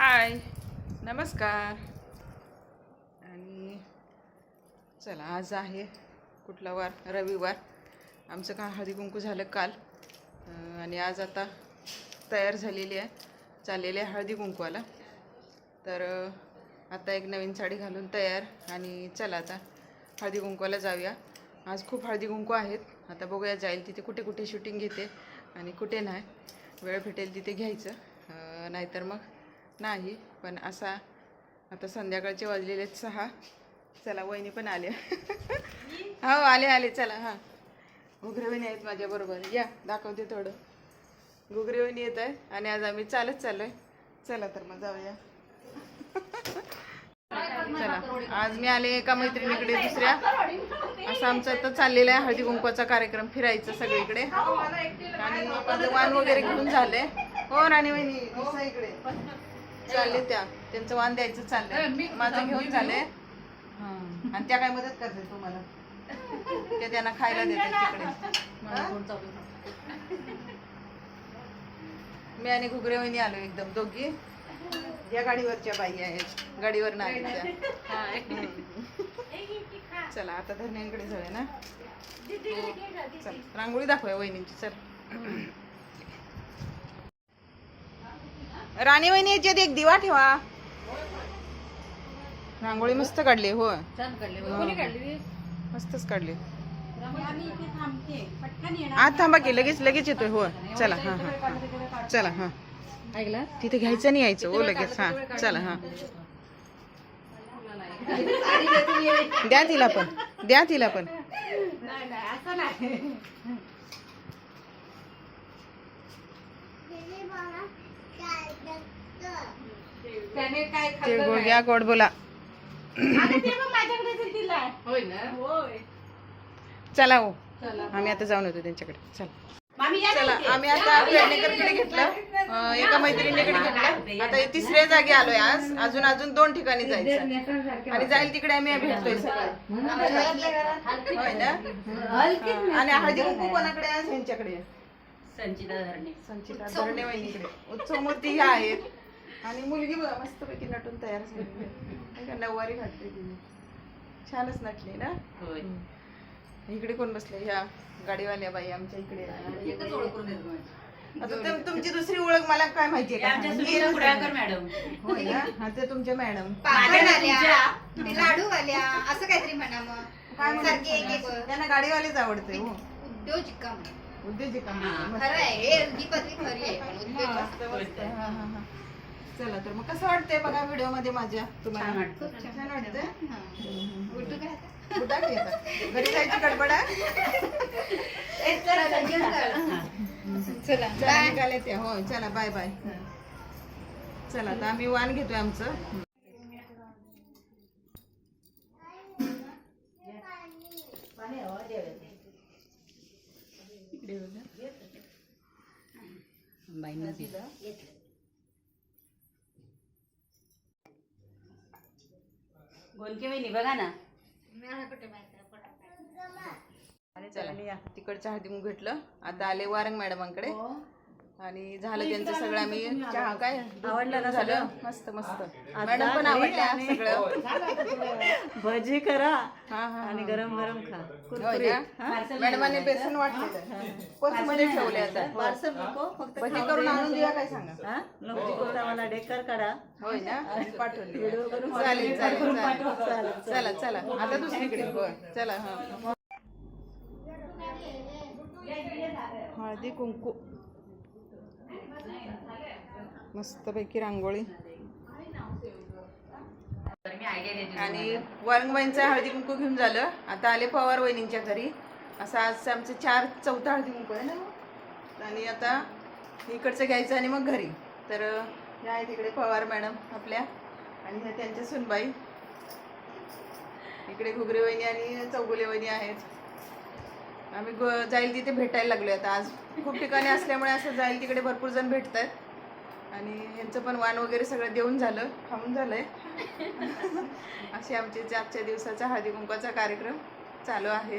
हाय. नमस्कार. आणि चला आज आहे कुठला वार? रविवार. आमचं का हळदी कुंकू झालं काल. आणि आज आता तयार झालेली आहे चाललेली आहे हळदी कुंकवाला तर आता एक नवीन साडी घालून तयार आणि चला आता हळदी कुंकवाला जाऊया. आज खूप हळदी कुंकू आहेत. आता बघूया जाईल तिथे कुठे कुठे शूटिंग घेते आणि कुठे नाही. वेळ भेटेल तिथे घ्यायचं. नाहीतर मग नाही पण असा आता संध्याकाळचे वाजलेले आहेत सहा. चला वहिनी पण आले हो आले आले. चला हां. घुगरे वहिनी आहेत माझ्याबरोबर या दाखवते थोडं. घुगरे वहिनी येत आहे आणि आज आम्ही चालत चाललोय. चला तर मग जाऊया. चला आज मी आले एका मैत्रिणीकडे दुसऱ्या. असं आमचं आता चाललेलं आहे. हळदी कुंकवाचा कार्यक्रम फिरायचं सगळीकडे. आणि माझं वगैरे घेऊन झालंय हो राणी वहिनी इकडे. चालले त्या. त्यांचं वाण द्यायचं चाललंय. माझं घेऊन झालंय हं. आणि त्या काय मदत करते तुम्हाला? ते त्यांना खायला देतात तिकडे. मी आणि घुगरे वहिनी आलो एकदम दोघी. या गाडीवरच्या बाई आहेत. गाडीवर नाही त्या. हं. चला आता धरण्यांकडे जाऊया ना. चल रांगोळी दाखवूया वहिनींची चल. राणी वहिनी याच्यात एक दिवा ठेवा. रांगोळी मस्त काढली हो छान काढले. कोणी काढली मस्तच काढली. आम्ही इथे थांबते. पटकन येणार आज थांबा की लगेच लगेच येतोय हो चला हा हा. हा. चला हा. ऐकला? तिथे घ्यायचं नाही यायचं हो लगेच हा. चला हा. द्या तिला पण. द्या तिला पण नाही नाही असं नाही त्याने काय ते खाल्लं नाही. घ्या गोड बोला. ते होय ना? होय. चला हो. चला. आम्ही आता जाऊन येतो त्यांच्याकडे. चला. मामी या चला. आम्ही आता पेडणेकरकडे घेतलं. अं, एका मैत्रिणीकडे घेतलं. आता तिसऱ्या जागी आलोय आज. अजून अजून दोन ठिकाणी जायचं. आणि जाईल तिकडे आम्ही भेटतोय सगळं. होय ना? आणि हळदी कुंकू कोणाकडे आहे? आहे. संचिता धरणे. संचिता धरणे वहिनीकडे. उत्सव मूर्ती ह्या आहेत. आणि मुलगी बघा मस्तपैकी नटून तयार झाली. का नऊवारी घातली तिने. छानच नटली ना? होय. इकडे कोण बसले ह्या गाडीवाल्या बाई आमच्या इकडे. आणि एकच ओळख करून देतो आता तुम- तुमची दुसरी ओळख मला काय माहितीये हे का? आमच्या मी सुनीता कुडाळकर मॅडम. होय ना? हा ते तुमच्या मॅडम. लाडू आल्या असं काहीतरी म्हणा मग. काय सारखी एक एक म्हणतात? त्यांना गाडीवालेच आवडते हो. उद्योजिका. उद्योजिका खरं आहे ही पदवी खरी आहे. चला तर मग कसं वाटतंय बघा व्हिडिओमध्ये माझ्या तुम्हाला. खूप छान वाटतंय. हा. कुठं? घरी जायची गडबड आहे चला. निघाले ते. हो चला बाय बाय चला आता आम्ही वाण घेतोय आमचं. बाईंना दिलं गोलके वहिनी बघा ना. चला. या. तिकडचं हळदीमुख घेतलं. आता आले वारंग मॅडमांकडे. आणि झालं त्यांचं सगळं आम्ही चहा काय? आवडलं ना झालं? मस्त मस्त. मॅडम पण आवडल्या सगळं? भजी करा हा हा आणि गरम गरम खा. मॅडमांनी बेसन वाटलेलं पर्समध्ये ठेवले आता? पार्सल नको फक्त भजी करून आणून देऊया काय सांगा? हा? नको कोणता मला डेकर काढा. होय ना? आणि पाठवून. चालेल चालेल चालेल. चला चला. आता दुसरीकडे. चला हा. हळदी कुंकू. मस्तपैकी रांगोळी. आणि वारंगबाईंचं हळदी कुंकू घेऊन झालं. आता आले पवार वहिनींच्या घरी. असं आज आमचे चार चौथा हळदी कुंकू आहे ना? आणि आता इकडचं घ्यायचं आणि मग घरी. तर ह्या आहेत इकडे पवार मॅडम आपल्या आणि ह्या त्यांच्या सुनबाई. इकडे घुगरे वहिनी आणि चौगुले वहिनी आहेत. आम्ही जाईल तिथे भेटायला लागलो आता. आज खूप ठिकाणी असल्यामुळे असं जाईल तिकडे भरपूर जण भेटतात. आणि यांचं पण वाण वगैरे सगळं देऊन झालं खाऊन झालंय. असे आमचे आजच्या दिवसाचा हळदी कुंकवाचा कार्यक्रम चालू आहे.